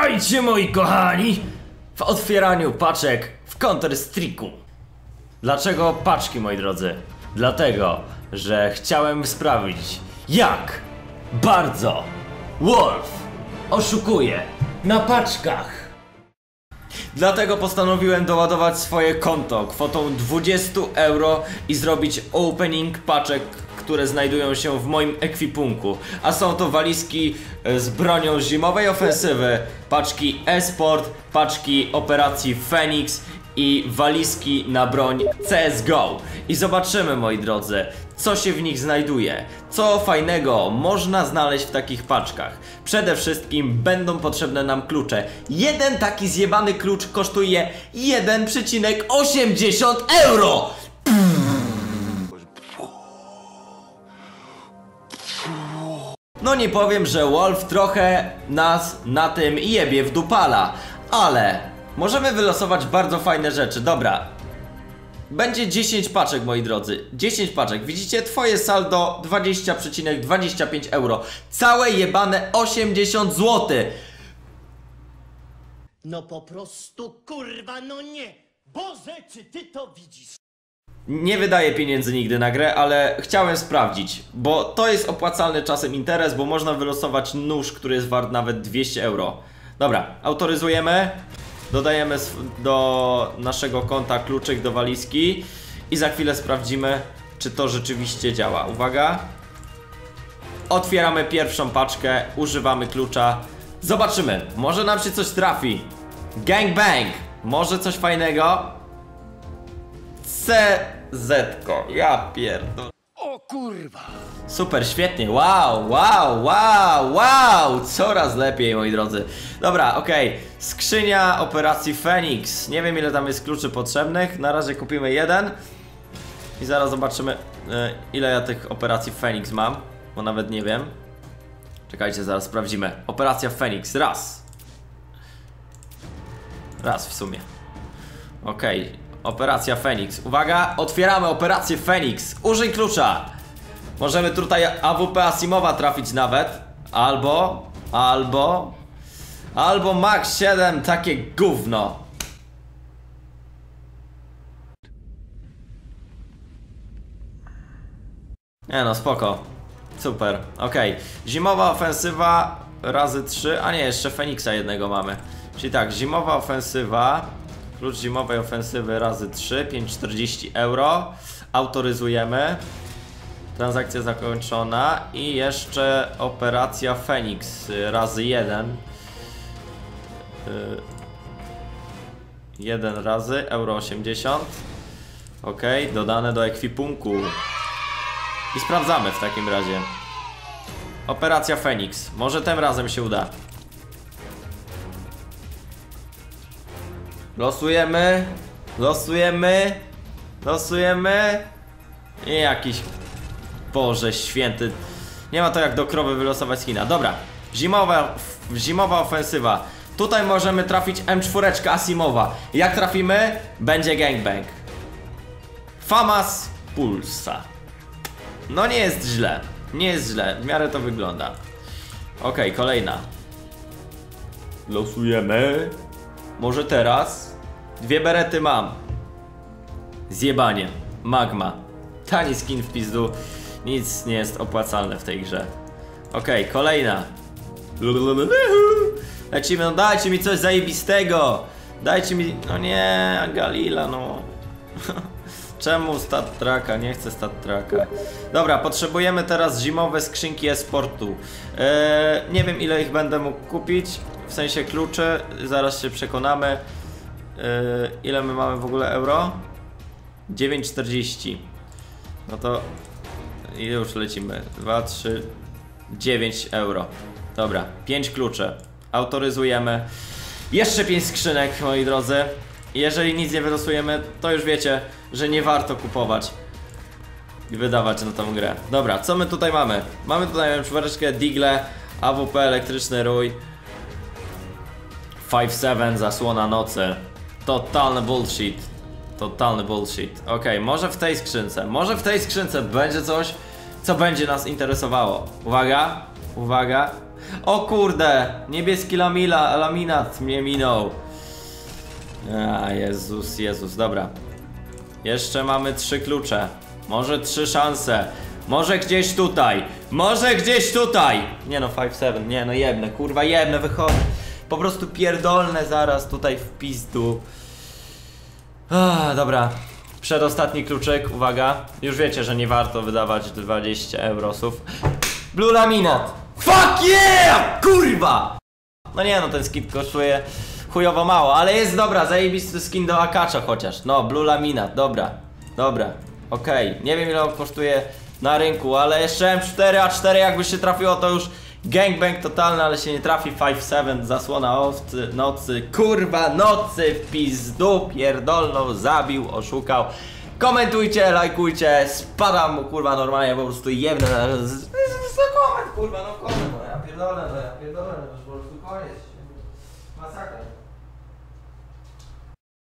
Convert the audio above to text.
Witajcie moi kochani w otwieraniu paczek w Counter Strike'u. Dlaczego paczki moi drodzy? Dlatego, że chciałem sprawdzić jak bardzo Wolf oszukuje na paczkach. Dlatego postanowiłem doładować swoje konto kwotą 20 euro i zrobić opening paczek, które znajdują się w moim ekwipunku. A są to walizki e, z bronią zimowej ofensywy, paczki Esport, paczki operacji Phoenix i walizki na broń CSGO. I zobaczymy moi drodzy, co się w nich znajduje, co fajnego można znaleźć w takich paczkach. Przede wszystkim będą potrzebne nam klucze. Jeden taki zjebany klucz kosztuje 1,80 euro! No nie powiem, że Wolf trochę nas na tym jebie w dupala, ale możemy wylosować bardzo fajne rzeczy. Dobra, będzie 10 paczek, moi drodzy. 10 paczek. Widzicie? Twoje saldo 20,25 euro. Całe jebane 80 zł. No po prostu kurwa, no nie! Boże, czy ty to widzisz? Nie wydaję pieniędzy nigdy na grę, ale chciałem sprawdzić, bo to jest opłacalny czasem interes, bo można wylosować nóż, który jest wart nawet 200 euro. Dobra, autoryzujemy, dodajemy do naszego konta kluczyk do walizki i za chwilę sprawdzimy, czy to rzeczywiście działa. Uwaga. Otwieramy pierwszą paczkę, używamy klucza. Zobaczymy, może nam się coś trafi. Gang bang! Może coś fajnego? CZ. -ko. Ja pierdol. O kurwa! Super, świetnie. Wow, wow, wow, wow! Coraz lepiej, moi drodzy. Dobra, okej. Skrzynia operacji Phoenix. Nie wiem, ile tam jest kluczy potrzebnych. Na razie kupimy jeden. I zaraz zobaczymy, e, ile ja tych operacji Phoenix mam. Bo nawet nie wiem. Czekajcie, zaraz sprawdzimy. Operacja Phoenix. Raz. Raz w sumie. Okej, operacja Phoenix. Uwaga, otwieramy operację Phoenix. Użyj klucza. Możemy tutaj AWP Asimowa trafić nawet. Albo, albo, albo Max 7, takie gówno. Nie no, spoko. Super, okej. Zimowa ofensywa razy 3, a nie, jeszcze Feniksa jednego mamy. Czyli tak, zimowa ofensywa, klucz zimowej ofensywy razy 3, 5,40 euro. Autoryzujemy. Transakcja zakończona i jeszcze operacja Phoenix y, razy 1. 1 razy euro 80. Ok, dodane do ekwipunku. I sprawdzamy w takim razie. Operacja Phoenix. Może tym razem się uda. Losujemy. Losujemy. Losujemy. I jakiś. Boże święty. Nie ma to jak do krowy wylosować skina. Dobra. Zimowa, zimowa ofensywa. Tutaj możemy trafić M4 Asimowa. Jak trafimy, będzie gangbang. Famas Pulsa. No nie jest źle. Nie jest źle. W miarę to wygląda. Okej, kolejna. Losujemy. Może teraz? Dwie berety mam. Zjebanie. Magma. Tani skin w pizdu. Nic nie jest opłacalne w tej grze. Okej, kolejna. Lecimy, no dajcie mi coś zajebistego. Dajcie mi... No nie, Galila, no. Czemu stat traka? Nie chcę stat traka. Dobra, potrzebujemy teraz zimowe skrzynki esportu. Eee, nie wiem ile ich będę mógł kupić. W sensie kluczy. Zaraz się przekonamy. Eee, ile my mamy w ogóle euro? 9,40. No to już lecimy. 2, 3, 9 euro. Dobra, 5 klucze. Autoryzujemy. Jeszcze 5 skrzynek, moi drodzy. Jeżeli nic nie wylosujemy, to już wiecie, że nie warto kupować i wydawać na tą grę. Dobra, co my tutaj mamy? Mamy tutaj przywareczkę Digle, AWP, elektryczny rój. 5-7, zasłona nocy. Totalny bullshit. Totalny bullshit. Okej, może w tej skrzynce, może w tej skrzynce będzie coś, co będzie nas interesowało. Uwaga, Uwaga. O kurde! Niebieski lamila, laminat mnie minął. A, Jezus, Jezus, dobra. Jeszcze mamy trzy klucze. Może trzy szanse. Może gdzieś tutaj. Może gdzieś tutaj. Nie no, 5-7. Nie no, jebne, kurwa, jebne, wychodzę. Po prostu pierdolne zaraz tutaj w pizdu. Ah, dobra. Przedostatni kluczyk, uwaga. Już wiecie, że nie warto wydawać 20 eurosów. Blue laminat. Fuck yeah! Kurwa! No nie no, ten skin kosztuje chujowo mało, ale jest dobra, zajebisty skin do Akacza chociaż. No, Blue Laminat, dobra, dobra, okej. Nie wiem ile on kosztuje na rynku, ale jeszcze M4, A4 jakby się trafiło to już gangbang totalny, ale się nie trafi 5-7, zasłona owcy, nocy, kurwa nocy, w pizdu, pierdolną, zabił, oszukał. Komentujcie, lajkujcie, spadam mu kurwa normalnie, po prostu jebnę na... koment kurwa, no koment, no ja pierdolę, no ja pierdolę,